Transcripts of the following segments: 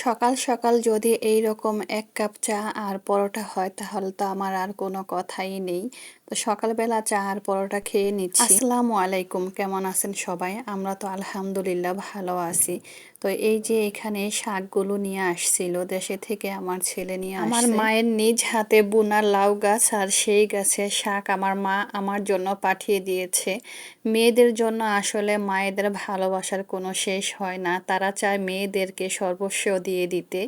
সকাল সকাল যদি এই রকম এক কাপ চা আর পরোটা হয় তাহলে তো আমার আর কোনো কথাই নেই। তো সকালবেলা চা আর পরোটা খেয়ে নিচ্ছি। আসসালামু আলাইকুম কেমন আছেন সবাই? আমরা তো আলহামদুলিল্লাহ ভালো আছি। তো এই যে এখানে শাকগুলো নিয়ে আসছিল দেশে থেকে আমার ছেলে নিয়ে আমার মায়ের নিজ হাতে বোনা লাউ গাছ আর সেই গাছে শাক আমার মা আমার জন্য পাঠিয়ে দিয়েছে। মেয়েদের জন্য আসলে মায়েদের ভালোবাসার কোনো শেষ হয় না। তারা চায় মেয়েদেরকে সর্বস্ব দিয়ে দিতে।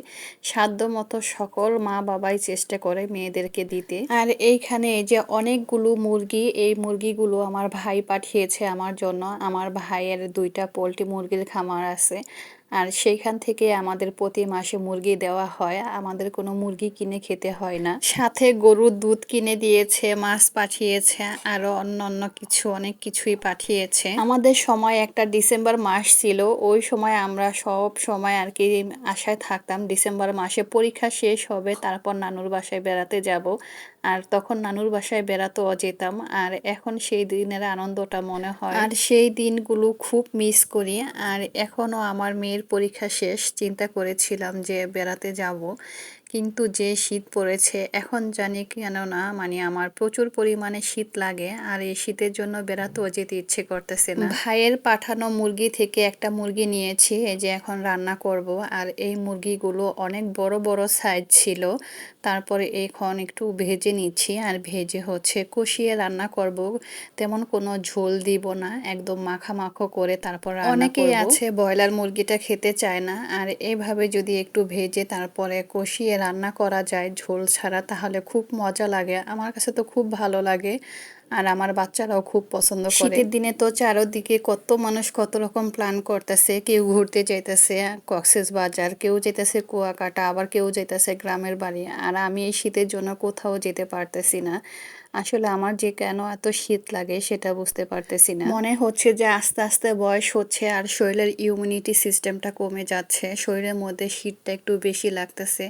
সাধ্য মতো সকল মা বাবাই চেষ্টা করে মেয়েদেরকে দিতে। আর এইখানে যে অনেকগুলো মুরগি, এই মুরগিগুলো আমার ভাই পাঠিয়েছে আমার জন্য। আমার ভাইয়ের দুইটা পোলট্রি মুরগির খামার আছে। আর সেইখান থেকে আমাদের প্রতি মাসে মুরগি দেওয়া হয়। আমাদের কোনো মুরগি কিনে খেতে হয় না। সাথে গরুর দুধ কিনে দিয়েছে, মাছ পাঠিয়েছে, আরও অন্য অন্য কিছু, অনেক কিছুই পাঠিয়েছে। আমাদের সময় একটা ডিসেম্বর মাস ছিল। ওই সময় আমরা সব সময় আর কি আশায় থাকতাম ডিসেম্বর মাসে পরীক্ষা শেষ হবে, তারপর নানুর বাসায় বেড়াতে যাব। আর তখন নানুর বাসায় বেড়াতেও যেতাম আর এখন সেই দিনের আনন্দটা মনে হয়। আর সেই দিনগুলো খুব মিস করি আর এখনও আমার মেয়ের পরীক্ষা শেষ চিন্তা করেছিলাম যে বেড়াতে যাব কিন্তু যে শীত পড়েছে এখন জানি কেন না মানে আমার প্রচুর পরিমাণে শীত লাগে আর এই শীতের জন্য বেড়াতেও যেতে ইচ্ছে করতেছে না। ভাইয়ের পাঠানো মুরগি থেকে একটা মুরগি নিয়েছি এই যে এখন রান্না করব আর এই মুরগিগুলো অনেক বড় বড় সাইজ ছিল তারপরে এখন একটু ভেজে নিচ্ছি আর ভেজে হচ্ছে কষিয়ে রান্না করব। তেমন কোনো ঝোল দিব না একদম মাখা মাখো করে তারপর অনেকেই আছে ব্রয়লার মুরগিটা খেতে চায় না আর এভাবে যদি একটু ভেজে তারপরে কষিয়ে রান্না করা যায় ঝোল ছাড়া তাহলে খুব মজা লাগে। আমার কাছে তো খুব ভালো লাগে। আর আমার বাচ্চারাও খুব পছন্দ করে। শীতের দিনে তো চারোদিকে কত মানুষ কত রকম প্ল্যান করতেছে কেউ ঘুরতে যাইতেছে কক্সেস বাজার কেউ যেতেছে কুয়াকাটা আবার কেউ যেতেছে গ্রামের বাড়ি। আর আমি এই শীতের জন্য কোথাও যেতে পারতেছি না। আসলে আমার যে কেন এত শীত লাগে সেটা বুঝতে পারতেছি না। মনে হচ্ছে যে আস্তে আস্তে বয়স হচ্ছে আর শরীরের ইমিউনিটি সিস্টেমটা কমে যাচ্ছে। শরীরের মধ্যে শীতটা একটু বেশি লাগতেছে।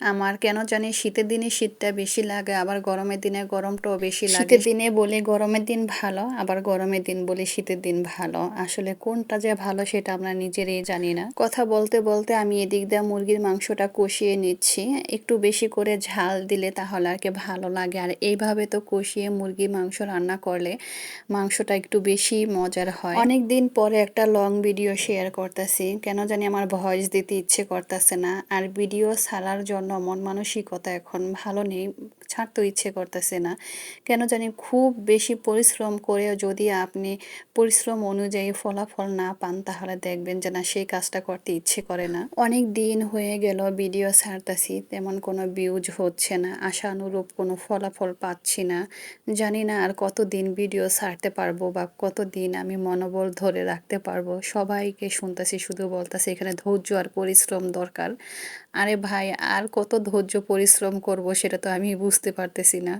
আমার কেন জানি শীতের দিনে শীতটা বেশি লাগে আবার গরমের দিনে গরমটাও বেশি লাগে। শীতের দিনে বলি গরমের দিন ভালো আবার গরমের দিন বলি শীতের দিন ভালো। আসলে কোনটা যে ভালো সেটা আমরা নিজেরই জানি না। কথা বলতে বলতে আমি এদিক দিয়ে মুরগির মাংসটা কষিয়ে নিচ্ছি। একটু বেশি করে ঝাল দিলে তাহলে আর কি ভালো লাগে। আর এইভাবে তো কষিয়ে মুরগির মাংস রান্না করলে মাংসটা একটু বেশি মজার হয়। অনেক দিন পরে একটা লং ভিডিও শেয়ার করতেছি। কেন জানি আমার ভয়েস দিতে ইচ্ছে করতেছে না। আর ভিডিও ছাড়ার জন্য জন্য মন মানসিকতা এখন ভালো নেই ছাড়তে ইচ্ছে করতেছে না। কেন জানি খুব বেশি পরিশ্রম করেও যদি আপনি পরিশ্রম অনুযায়ী ফলাফল না পান, তাহলে দেখবেন যে না, সেই কাজটা করতে ইচ্ছে করে না। অনেক দিন হয়ে গেল ভিডিও ছাড়তেছি, তেমন কোনো ভিউজ হচ্ছে না আশানুরূপ কোনো ফলাফল পাচ্ছি না। জানি না আর কতদিন ভিডিও ছাড়তে পারব বা কতদিন আমি মনোবল ধরে রাখতে পারব। সবাইকে শুনতেছি, শুধু বলতেছি, এখানে ধৈর্য আর পরিশ্রম দরকার। আরে ভাই, আর কত ধৈর্য পরিশ্রম করব সেটা তো আমি বুঝতে পারতেছি না।